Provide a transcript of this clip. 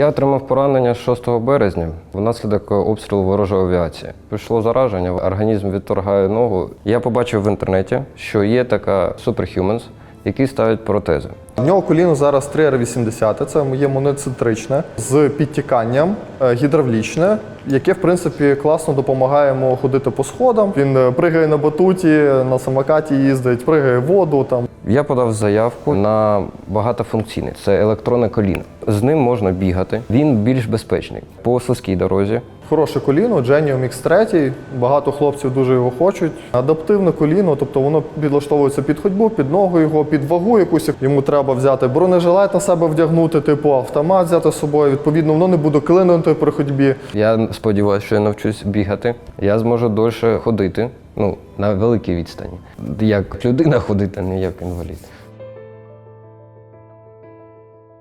Я отримав поранення 6 березня внаслідок обстрілу ворожої авіації. Пішло зараження, організм відторгає ногу. Я побачив в інтернеті, що є така Superhumans, які ставлять протези. В нього коліно зараз 3R80, це є моноцентричне з підтіканням е, гідравлічне, яке в принципі класно допомагає йому ходити по сходам. Він е, пригає на батуті, на самокаті їздить, пригає в воду там. Я подав заявку на багатофункційний. Це електронне коліно. З ним можна бігати. Він більш безпечний по слизькій дорозі. Хороше коліно, Genium X3, багато хлопців дуже його хочуть. Адаптивне коліно, тобто воно підлаштовується під ходьбу, під ногу його, під вагу якусь. Йому треба взяти бронежилет на себе вдягнути, типу автомат взяти з собою. Відповідно, воно не буде клинути при ходьбі. Я сподіваюся, що я навчусь бігати. Я зможу дольше ходити, ну, на великій відстані. Як людина ходити, а не як інвалід.